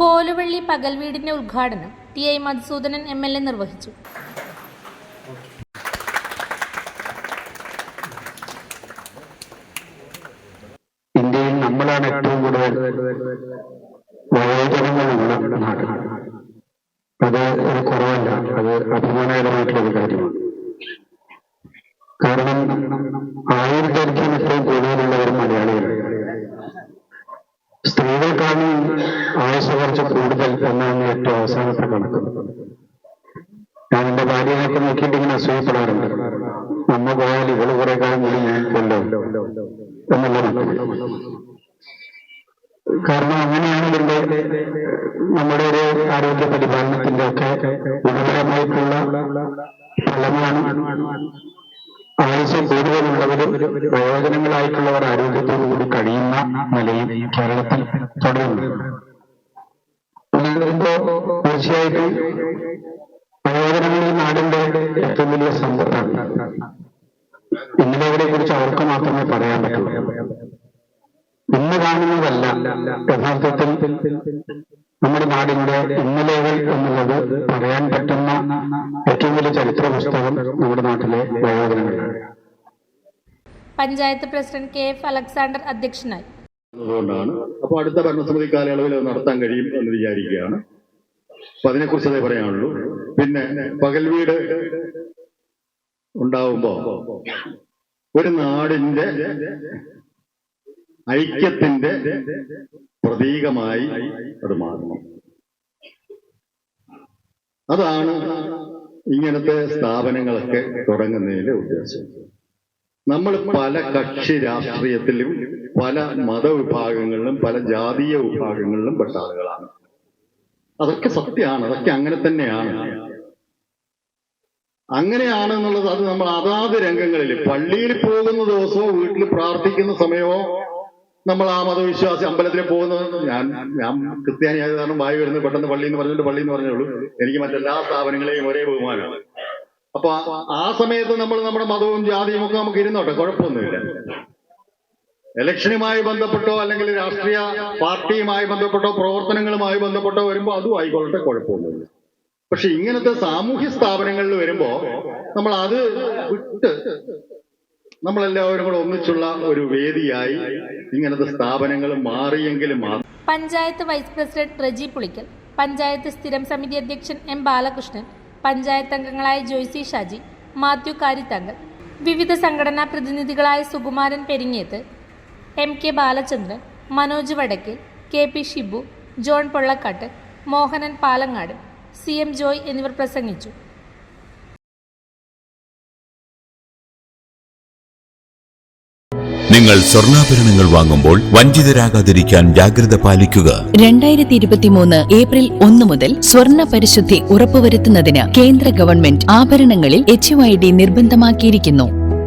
നാലുവള്ളി പകൽ വീടിന്റെ ഉദ്ഘാടനം T I Madhusoodanan M L A നിർവഹിച്ചു. ഇന്ത്യയിൽ നമ്മളാണ് ഏറ്റവും കൂടുതൽ വയോജനങ്ങളുള്ള നാട്. അത് ഒരു കുറവല്ല അത് അഭിമാനകരമായിട്ടുള്ള ഒരു കാര്യമാണ്. കാരണം ആയുർദൈർഘ്യം കൂടുതൽ എന്നാണ് ഏറ്റവും അവസാനത്തെ കണക്ക് ഞാൻ എന്റെ ഭാര്യനെയൊക്കെ നോക്കിയിട്ട് ഇങ്ങനെ അസൂയപ്പെടാറുണ്ട്. നമ്മ പോയാൽ ഇവൾ കുറെ കാലം കൂടി ഞാൻ കൊല്ലോ എന്നുള്ളതാണ് കാരണം അങ്ങനെയാണ് ഇതിന്റെ നമ്മുടെ ഒരു ആരോഗ്യ പരിപാലനത്തിന്റെ ഒക്കെ ഗുണപരമായിട്ടുള്ള ഫലമാണ് ആയുസ് കൂടുതലുള്ളവരും പ്രയോജനങ്ങളായിട്ടുള്ളവർ ആരോഗ്യത്തോടു കൂടി കഴിയുന്ന നിലയിൽ കേരളത്തിൽ തുടരുന്നു അങ്ങനെ വരുമ്പോ തീർച്ചയായിട്ടും പ്രയോജനങ്ങൾ ഈ നാടിന്റെ ഏറ്റവും വലിയ സമ്പത്താണ്. ഇന്നലെ കുറിച്ച് അവർക്ക് മാത്രമേ പറയാൻ പറ്റുള്ളൂ. ഇന്ന് കാണുന്നതല്ല. യഥാർത്ഥത്തിൽ നമ്മുടെ നാടിന്റെ ഇന്നലെകൾ എന്നുള്ളത് പറയാൻ പറ്റുന്ന ഏറ്റവും വലിയ ചരിത്ര പുസ്തകം നമ്മുടെ നാട്ടിലെ വയോജനങ്ങളാണ് panchayat president K F Alexander അധ്യക്ഷനായി. അതുകൊണ്ടാണ്. അപ്പോൾ അടുത്ത ഭരണസമിതി കാലയളവിൽ അത് നടത്താൻ കഴിയും എന്ന് വിചാരിക്കുകയാണ്. അപ്പൊ അതിനെക്കുറിച്ച് അതേ പറയാനുള്ളൂ. പിന്നെ പകൽ വീട് ഉണ്ടാവുമ്പോ ഒരു നാടിന്റെ ഐക്യത്തിന്റെ പ്രതീകമായി അത് മാറണം അതാണ് ഇങ്ങനത്തെ സ്ഥാപനങ്ങളൊക്കെ തുടങ്ങുന്നതിന്റെ ഉദ്ദേശം. നമ്മൾ പല കക്ഷി രാഷ്ട്രീയത്തിലും പല മതവിഭാഗങ്ങളിലും പല ജാതീയ വിഭാഗങ്ങളിലും പെട്ട ആളുകളാണ്. അതൊക്കെ സത്യമാണ് അതൊക്കെ അങ്ങനെ തന്നെയാണ്. അങ്ങനെയാണ് എന്നുള്ളത് അത് നമ്മൾ അതാത് രംഗങ്ങളിൽ പള്ളിയിൽ പോകുന്ന ദിവസമോ വീട്ടിൽ പ്രാർത്ഥിക്കുന്ന സമയമോ നമ്മൾ ആ മതവിശ്വാസി അമ്പലത്തിൽ പോകുന്നത് ഞാൻ ഞാൻ ക്രിസ്ത്യാനിയായത് കാരണം വായു വരുന്നത് പെട്ടെന്ന് പള്ളി എന്ന് പറഞ്ഞിട്ട് പള്ളി എന്ന് പറഞ്ഞോളൂ എനിക്ക് മറ്റെല്ലാ സ്ഥാപനങ്ങളെയും ഒരേ ബഹുമാനമാണ് അപ്പൊ ആ സമയത്ത് നമ്മൾ നമ്മുടെ മതവും ജാതിയും ഒക്കെ നമുക്ക് ഇരുന്നോട്ടെ കുഴപ്പമൊന്നുമില്ല. ഇലക്ഷനുമായി ബന്ധപ്പെട്ടോ അല്ലെങ്കിൽ രാഷ്ട്രീയ പാർട്ടിയുമായി ബന്ധപ്പെട്ടോ പ്രവർത്തനങ്ങളുമായി ബന്ധപ്പെട്ടോ വരുമ്പോൾ അതും ആയിക്കൊള്ളട്ടെ കുഴപ്പമൊന്നുമില്ല. പക്ഷെ ഇങ്ങനത്തെ സാമൂഹ്യ സ്ഥാപനങ്ങളിൽ വരുമ്പോ നമ്മൾ അത് വിട്ട് നമ്മളെല്ലാവരും കൂടെ ഒന്നിച്ചുള്ള ഒരു വേദിയായി ഇങ്ങനത്തെ സ്ഥാപനങ്ങൾ മാറിയെങ്കിലും മാത്രം പഞ്ചായത്ത് വൈസ് പ്രസിഡന്റ് റജി പുളിക്കൽ പഞ്ചായത്ത് സ്ഥിരം സമിതി അധ്യക്ഷൻ എം ബാലകൃഷ്ണൻ പഞ്ചായത്ത് അംഗങ്ങളായ ജോയ്സി ഷാജി മാത്യു കാരിത്തങ്കൽ വിവിധ സംഘടനാ പ്രതിനിധികളായ Sukumaran Peringeth M K Balachandran Manoj Vadakkal K P Shibu John Pollakkattu Mohanan Palangad C M Joy എന്നിവർ പ്രസംഗിച്ചു. നിങ്ങൾ സ്വർണാഭരണങ്ങൾ വാങ്ങുമ്പോൾ വഞ്ചിതരാകാതിരിക്കാൻ ജാഗ്രത പാലിക്കുക. രണ്ടായിരത്തി ഇരുപത്തിമൂന്ന് ഏപ്രിൽ ഒന്ന് മുതൽ സ്വർണ പരിശുദ്ധി ഉറപ്പുവരുത്തുന്നതിന് കേന്ദ്ര ഗവൺമെന്റ് ആഭരണങ്ങളിൽ എച്ച് നിർബന്ധമാക്കിയിരിക്കുന്നു.